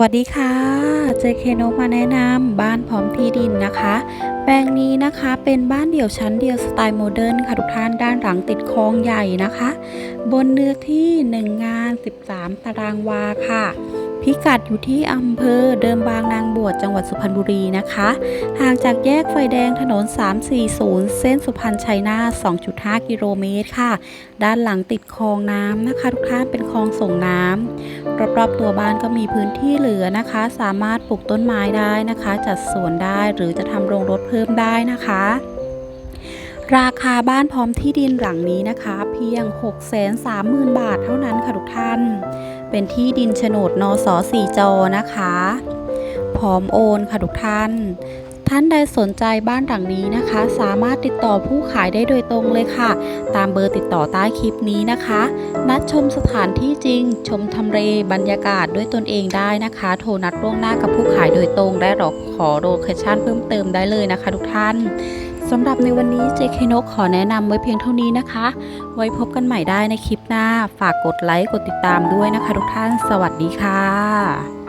วัสดีค่ะ เจเคนกมาแนะนำบ้านพร้อมที่ดินนะคะ แปลงนี้นะคะเป็นบ้านเดี่ยวชั้นเดียวสไตล์โมเดิร์นค่ะทุกท่านด้านหลังติดคลองใหญ่นะคะ บนเนื้อที่ 1 งาน 13 ตารางวาค่ะ พิกัดอยู่ที่อำเภอเดิมบางนางบวชจังหวัดสุพรรณบุรีนะคะห่างจากแยกไฟแดงถนน 340 เส้นสุพรรณชัยนาท2.5 กิโลเมตรค่ะ ด้านหลังติดคลองน้ำนะคะ ทุกท่านเป็นคลองส่งน้ำรอบๆตัวบ้านก็มีพื้นที่เหลือนะคะ สามารถปลูกต้นไม้ได้นะคะ จัดสวนได้หรือจะทำโรงรถเพิ่มได้นะคะราคาบ้านพร้อมที่ดินหลังนี้นะคะ เพียง 630,000 บาทเท่านั้นค่ะทุกท่าน เป็นที่ดินโฉนดนสสี่จอนะคะ พร้อมโอนค่ะทุกท่าน ท่านใดสนใจบ้านหลังนี้นะคะ สามารถติดต่อผู้ขายได้โดยตรงเลยค่ะ ตามเบอร์ติดต่อใต้คลิปนี้นะคะ นัดชมสถานที่จริง ชมทำเลบรรยากาศด้วยตนเองได้นะคะ โทรนัดล่วงหน้ากับผู้ขายโดยตรงได้หรอกขอโลเคชั่นเพิ่มเติมได้เลยนะคะ ทุกท่านสำหรับในวันนี้เจเคนกขอแนะนำไว้เพียงเท่านี้นะคะ ไว้พบกันใหม่ได้ในคลิปหน้า ฝากกดไลค์กดติดตามด้วยนะคะ ทุกท่าน สวัสดีค่ะ